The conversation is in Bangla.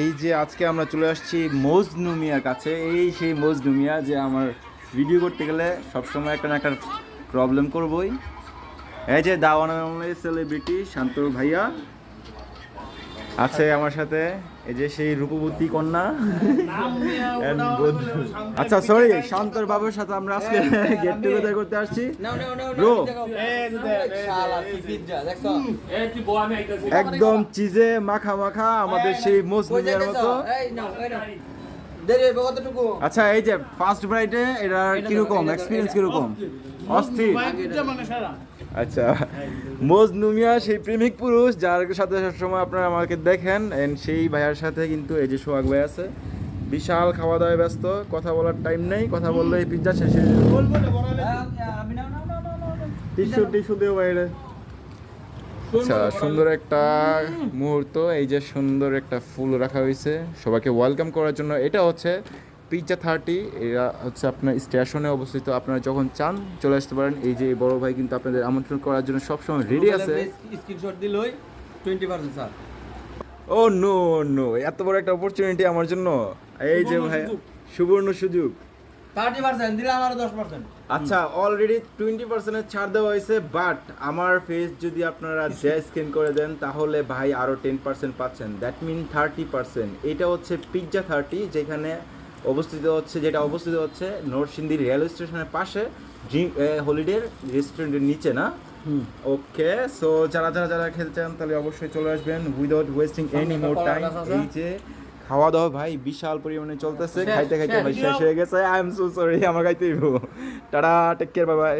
এই যে আজকে আমরা চলে আসছি মজনু মিয়ার কাছে। এই সেই মজনু মিয়া যে আমার ভিডিও করতে গেলে সবসময় একটা না একটা প্রবলেম করবই। এই যে দাওয়ানা সেলিব্রিটি শান্তর ভাইয়া আছে আমার সাথে। এই যে সেই রূপবতী কন্যা। And বন্ধু। আচ্ছা সরি শান্তর বাবুর সাথে আমরা আজকে গেট টুগেদার করতে আসছি। দেখছ? একদম চিজে মাখা মাখা আমাদের সেই কই মতো। আচ্ছা এই যে ফার্স্ট ব্রাইডে এটার এটা কীরকম? এক্সপিরিয়েন্স কীরকম? অস্থির। আচ্ছা মজনু মিয়া সেই প্রেমিক পুরুষ যার সাথে সবসময় আপনারা আমাকে দেখেন এন্ড সেই ভাইয়ার সাথে কিন্তু এই যে সোহাগ ভাই আছে। বিশাল খাওয়া দাওয়ায় ব্যস্ত কথা বলার টাইম নেই কথা বললে এই পিজ্জা শেষ হয়ে যাবে। টিস্যু টিস্যু দেও বাইরে। আচ্ছা সুন্দর একটা মুহূর্ত এই যে সুন্দর একটা ফুল রাখা হয়েছে। সবাইকে ওয়েলকাম করার জন্য। এটা হচ্ছে পিজ্জা থার্টি এরা হচ্ছে আপনার স্টেশনে অবস্থিত। আপনারা যখন চান চলে আসতে পারেন। এই যে এই বড় ভাই কিন্তু আপনাদের আমন্ত্রণ করার জন্য সবসময় রেডি আছে। স্ক্রিনশট দিলই 20% স্যার ও নো নো এত বড় একটা অপরচুনিটি আমার জন্য। এই যে ভাই সুবর্ণ সুযোগ। 30% দিলাম আর 10% আচ্ছা অলরেডি টোয়েন্টি পার্সেন্টের ছাড় দেওয়া হয়েছে বাট আমার ফেস যদি আপনারা যে স্ক্যান করে দেন তাহলে ভাই আরও টেন পার্সেন্ট পাচ্ছেন। দ্যাট মিন থার্টি পার্সেন্ট এটা হচ্ছে পিৎজা থার্টি যেখানে অবস্থিত হচ্ছে যেটা অবস্থিত হচ্ছে নরসিংদী রেলওয়ে স্টেশনের পাশে ড্রিম হলিডের রেস্টুরেন্টের নিচে না? ওকে সো যারা যারা যারা খেতে চান তাহলে অবশ্যই চলে আসবেন without wasting any more time এই যে খাওয়া দাওয়া ভাই বিশাল পরিমাণে চলতেছে খাইতে খাইতে ভাই শেষ হয়ে গেছে। আই এম সো সরি আমার খাইতে tata take care bye bye